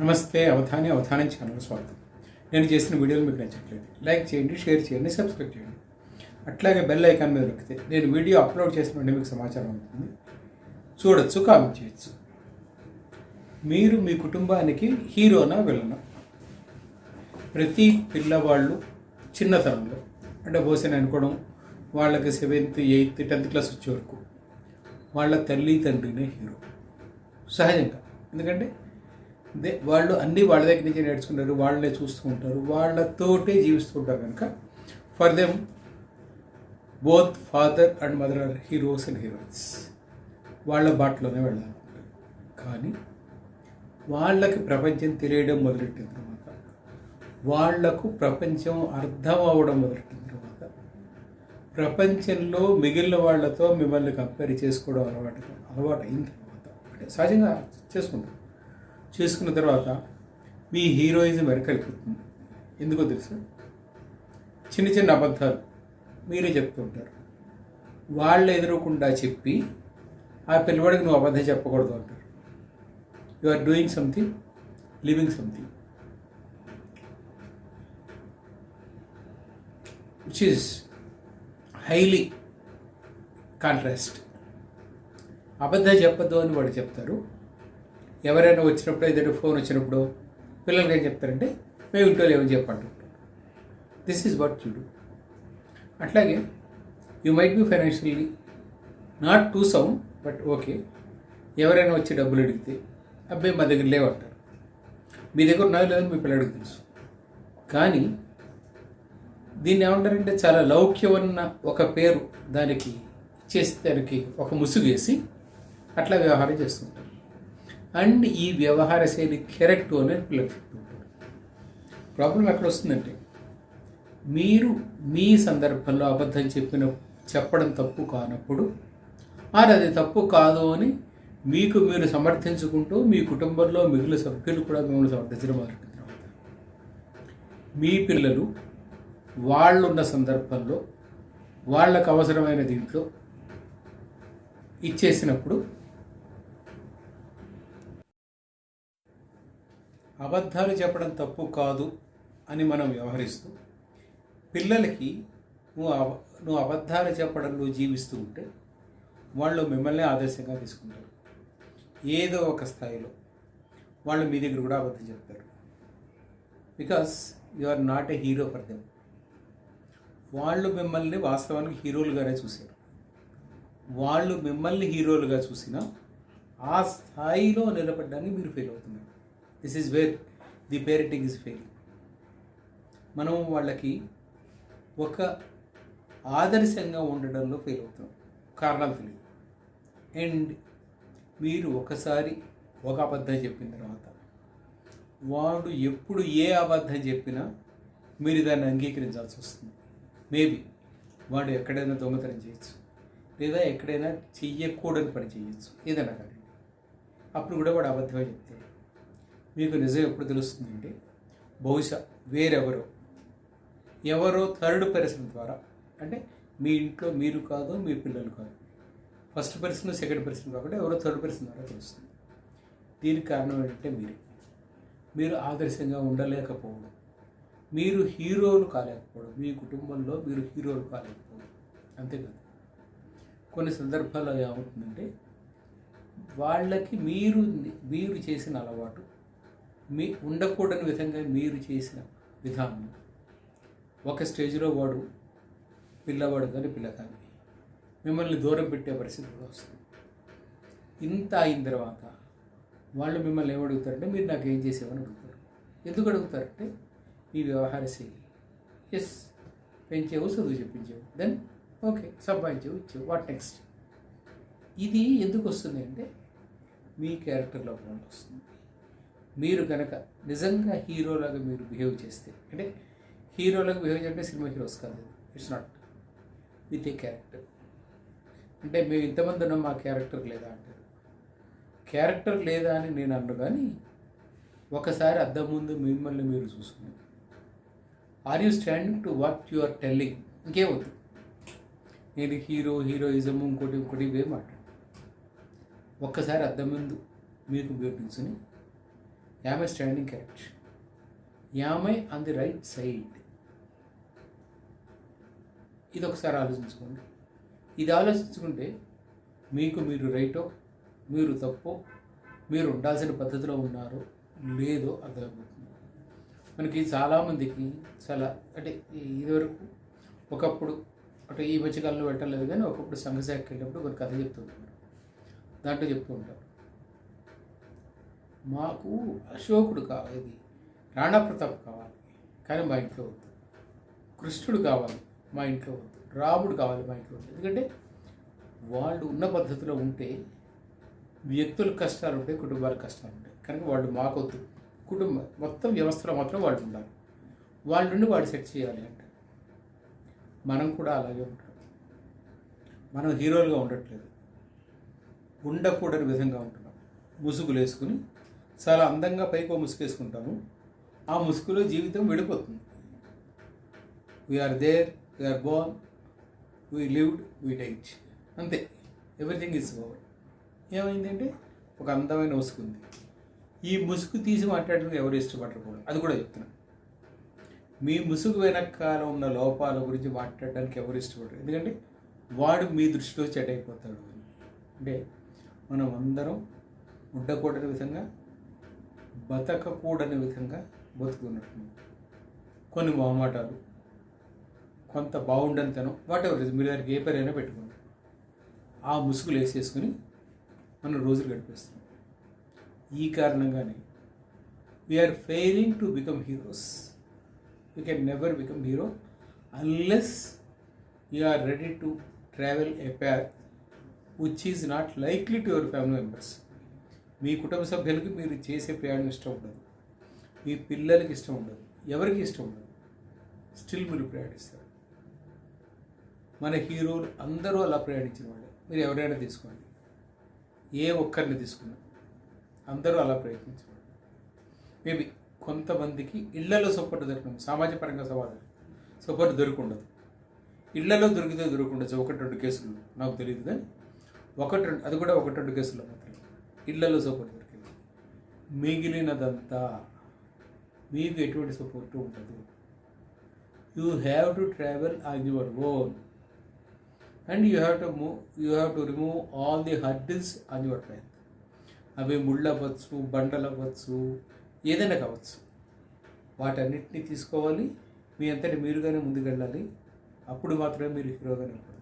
నమస్తే అవధాని అవధానం ఛానల్ స్వాగతం. నేను చేసిన వీడియోలు మీకు నచ్చట్లేదు. లైక్ చేయండి షేర్ చేయండి సబ్స్క్రైబ్ చేయండి. అట్లాగే బెల్ ఐకాన్ మీద నొక్కితే నేను వీడియో అప్లోడ్ చేసిన మీకు సమాచారం ఉంటుంది చూడొచ్చు కామెంట్ చేయొచ్చు. మీరు మీ కుటుంబానికి హీరోనా విలనా? ప్రతి పిల్లవాళ్ళు చిన్నతనంలో అంటే బహుశా అనుకోవడం వాళ్ళకి సెవెంత్ ఎయిత్ టెన్త్ క్లాస్ వచ్చే వరకు వాళ్ళ తల్లి తండ్రినే హీరో. సహజంగా. ఎందుకంటే వాళ్ళు అన్నీ వాళ్ళ దగ్గర నుంచి నేర్చుకుంటారు వాళ్ళనే చూస్తూ ఉంటారు వాళ్ళతోటే జీవిస్తూ ఉంటారు కనుక for them both father and mother are heroes and heroines వాళ్ళ బాటలోనే వెళ్ళాలనుకుంటారు కానీ వాళ్ళకి ప్రపంచం తెలియడం మొదలెట్టిన తర్వాత వాళ్ళకు ప్రపంచం అర్థం అవ్వడం మొదలెట్టిన తర్వాత ప్రపంచంలో మిగిలిన వాళ్ళతో మిమ్మల్ని కంపేర్ చేసుకోవడం అలవాటు అలవాటు అయిన తర్వాత అంటే సహజంగా చేసుకుంటారు చేసుకున్న తర్వాత మీ హీరోయిజం వెనకలిపోతుంది ఎందుకో తెలుసు? చిన్న చిన్న అబద్ధాలు మీరే చెప్తూ ఉంటారు. వాళ్ళు ఎదురకుండా చెప్పి ఆ పిల్లవాడికి నువ్వు అబద్ధం చెప్పకూడదు అంటారు. You are doing something living something which is highly contrast అబద్ధం చెప్పద్దు అని వాడు చెప్తారు. ఎవరైనా వచ్చినప్పుడు ఏదైనా ఫోన్ వచ్చినప్పుడు పిల్లలకి ఏం చెప్తారంటే మేము ఇంట్లో ఏమని చెప్పంటుంటారు this is what you do అట్లాగే you might be financially not too sound but okay ఎవరైనా వచ్చి డబ్బులు అడిగితే అబ్బాయి మా దగ్గర లేవంటారు మీ దగ్గర ఉన్నది లేదని మీ పిల్లడికి తెలుసు. కానీ దీన్ని ఏమంటారంటే చాలా లౌక్యం ఉన్న ఒక పేరు దానికి చేసి దానికి ఒక ముసుగు వేసి అట్లా వ్యవహారం చేస్తుంటారు అండ్ ఈ వ్యవహార శైలి కెరెక్ట్ అని పిల్లలు చెప్తుంటారు ప్రాబ్లం ఎక్కడ వస్తుందంటే మీరు మీ సందర్భంలో అబద్ధం చెప్పిన చెప్పడం తప్పు కానప్పుడు ఆర్ అది తప్పు కాదు అని మీకు మీరు సమర్థించుకుంటూ మీ కుటుంబంలో మిగిలిన సభ్యులు కూడా మిమ్మల్ని సమర్థించడం మొదలెట్టిన తర్వాత మీ పిల్లలు వాళ్ళున్న సందర్భంలో వాళ్ళకు అవసరమైన దీంట్లో ఇచ్చేసినప్పుడు అబద్ధాలు చెప్పడం తప్పు కాదు అని మనం వ్యవహరిస్తూ పిల్లలకి నువ్వు అబ నువ్వు అబద్ధాలు చెప్పడంలో జీవిస్తూ ఉంటే వాళ్ళు మిమ్మల్ని ఆదర్శంగా తీసుకుంటారు. ఏదో ఒక స్థాయిలో వాళ్ళు మీ దగ్గర కూడా అబద్ధం చెప్తారు. Because you are not a hero for them వాళ్ళు మిమ్మల్ని వాస్తవానికి హీరోలుగానే చూశారు. వాళ్ళు మిమ్మల్ని హీరోలుగా చూసినా ఆ స్థాయిలో నిలబడడానికి మీరు ఫెయిల్ అవుతున్నారు. This is where the parenting is fail మనం వాళ్ళకి ఒక ఆదర్శంగా ఉండడంలో ఫెయిల్ అవుతాం కారణాలు తెలియదు. అండ్ మీరు ఒకసారి ఒక అబద్ధం చెప్పిన తర్వాత వాడు ఎప్పుడు ఏ అబద్ధం చెప్పినా మీరు దాన్ని అంగీకరించాల్సి వస్తుంది. మేబీ వాడు ఎక్కడైనా దొంగతనం చేయొచ్చు లేదా ఎక్కడైనా చెయ్యకూడని పని చేయొచ్చు ఏదైనా కానీ. అప్పుడు కూడా వాడు అబద్ధమే చెప్తాడు. మీకు నిజం ఎప్పుడు తెలుస్తుందంటే బహుశా వేరెవరో. ఎవరో థర్డ్ పర్సన్ ద్వారా అంటే మీ ఇంట్లో మీరు కాదు మీ పిల్లలు కాదు. ఫస్ట్ పర్సన్ సెకండ్ పర్సన్ కాకుండా ఎవరో థర్డ్ పర్సన్ ద్వారా తెలుస్తుంది. దీనికి కారణం ఏంటంటే మీరే. మీరు ఆదర్శంగా ఉండలేకపోవడం. మీరు హీరోలు కాలేకపోవడం. మీ కుటుంబంలో మీరు హీరోలు కాలేకపోవడం. అంతేకాదు. కొన్ని సందర్భాల్లో ఏమవుతుందంటే వాళ్ళకి మీరు మీరు చేసిన అలవాటు మీ ఉండకూడని విధంగా మీరు చేసిన విధానం. ఒక స్టేజ్లో వాడు పిల్లవాడు కానీ పిల్ల కానీ మిమ్మల్ని దూరం పెట్టే పరిస్థితి కూడా వస్తుంది. ఇంత అయిన తర్వాత వాళ్ళు మిమ్మల్ని ఏమడుగుతారంటే మీరు నాకు ఏం చేసేవని అడుగుతారు. ఎందుకు అడుగుతారంటే మీ వ్యవహార శైలి. ఎస్ పెంచేవు చదువు చెప్పించేవు. దెన్ ఓకే సంపాదించేవు ఇచ్చేవు. వాట్ నెక్స్ట్ ఇది ఎందుకు వస్తుంది అంటే మీ క్యారెక్టర్లో వస్తుంది. మీరు కనుక నిజంగా హీరోలాగా మీరు బిహేవ్ చేస్తే అంటే హీరోలాగా బిహేవ్ చేస్తే సినిమా హీరోస్ కాదు it's not with a character అంటే మేము ఇంతమంది ఉన్నాం మా క్యారెక్టర్ లేదా అంటారు. క్యారెక్టర్ లేదా అని నేను అన్ను కానీ ఒకసారి అద్దం ముందు మిమ్మల్ని మీరు చూసుకుని are you standing to what you are telling ఇంకేమవుతుంది నేను హీరో హీరోయిజం ఇంకోటి ఇంకోటి ఇవే మాట్లాడు ఒక్కసారి అద్దం ముందు మీకు మీరు am I standing correct am I on the right side ఇది ఒకసారి ఆలోచించుకోండి. ఇది ఆలోచించుకుంటే మీకు మీరు రైటో మీరు తప్పో మీరు ఉండాల్సిన పద్ధతిలో ఉన్నారో లేదో అర్థమైపోతుంది. మనకి చాలామందికి చాలా అంటే ఇదివరకు ఒకప్పుడు అంటే ఈ మధ్యకాలంలో పెట్టలేదు కానీ ఒకప్పుడు సంఘశాఖకి వెళ్ళినప్పుడు కొన్ని కథ చెప్తుంటారు దాంట్లో చెప్తూ ఉంటారు. మాకు అశోకుడు కావాలి ఇది రాణా ప్రతాప్ కావాలి కానీ మా ఇంట్లో వద్దు. కృష్ణుడు కావాలి మా ఇంట్లో వద్దు. రాముడు కావాలి మా ఇంట్లో వద్దు. ఎందుకంటే వాళ్ళు ఉన్న పద్ధతిలో ఉంటే వ్యక్తుల కష్టాలు ఉంటాయి కుటుంబాల కష్టాలు ఉంటాయి. కనుక వాళ్ళు మాకొద్దు. కుటుంబం మొత్తం వ్యవస్థలో మాత్రం వాళ్ళు ఉండాలి. వాళ్ళ నుండి వాడు సెట్ చేయాలి అంటే. మనం కూడా అలాగే ఉంటాం. మనం హీరోలుగా ఉండట్లేదు. ఉండకూడని విధంగా ఉంటున్నాం. ముసుగులు వేసుకుని చాలా అందంగా పైకి ముసుకేసుకుంటాము. ఆ ముసుగులో జీవితం విడిపోతుంది. We are there we are born we lived we died అంతే. ఎవ్రీథింగ్ ఈజ్ ఓవర్ ఏమైందంటే ఒక అందమైన ముసుగు ఉంది. ఈ ముసుగు తీసి మాట్లాడడం ఎవరు ఇష్టపడకూడదు అది కూడా చెప్తున్నాను మీ ముసుగు వెనకాల ఉన్న లోపాల గురించి మాట్లాడడానికి ఎవరు ఇష్టపడరు. ఎందుకంటే వాడు మీ దృష్టిలో చెడైపోతాడు. అయిపోతాడు అని. అంటే మనం అందరం ఉండకూడని విధంగా బతకకూడని విధంగా బతుకున్నట్టు. కొన్ని మొహమాటాలు కొంత బాగుండనితనం వాట్ ఎవర్ మీరు దానికి ఏ పేరైనా పెట్టుకోండి. ఆ ముసుగులు వేసేసుకుని మనం రోజులు గడిపేస్తాం ఈ కారణంగానే we are failing to become heroes you can never become hero unless you are ready to travel a path which is not likely to your family members మీ కుటుంబ సభ్యులకి మీరు చేసే ప్రయాణం ఇష్టం ఉండదు. మీ పిల్లలకి ఇష్టం ఉండదు. ఎవరికి ఇష్టం ఉండదు? స్టిల్ మీరు ప్రయాణిస్తారు. మన హీరోలు అందరూ అలా ప్రయాణించిన వాళ్ళే. మీరు ఎవరైనా తీసుకోండి. ఏ ఒక్కరిని తీసుకున్నా అందరూ అలా ప్రయత్నించేవాళ్ళు. మేబీ కొంతమందికి ఇళ్ళలో సపోర్ట్ దొరకడం సామాజిక పరంగా సవాలు సపోర్ట్ దొరికుండదు ఇళ్ళలో దొరికితే దొరకకుండా ఒకటి రెండు కేసులు నాకు తెలియదు కానీ ఒకటి రెండు అది కూడా ఒకటి రెండు కేసులు మాత్రమే. ఇళ్ళలో సపోర్ట్ దొరికింది మిగిలినదంతా మీకు ఎటువంటి సపోర్ట్ ఉండదు you have to travel on your own and you have to move you have to remove all the hurdles on your train అవి ముళ్ళు అవ్వచ్చు బండలు అవ్వచ్చు ఏదైనా కావచ్చు. వాటన్నిటిని తీసుకోవాలి. మీ అంతటి మీరుగానే ముందుకెళ్ళాలి. అప్పుడు మాత్రమే మీరు హీరోగానే ఉంటారు.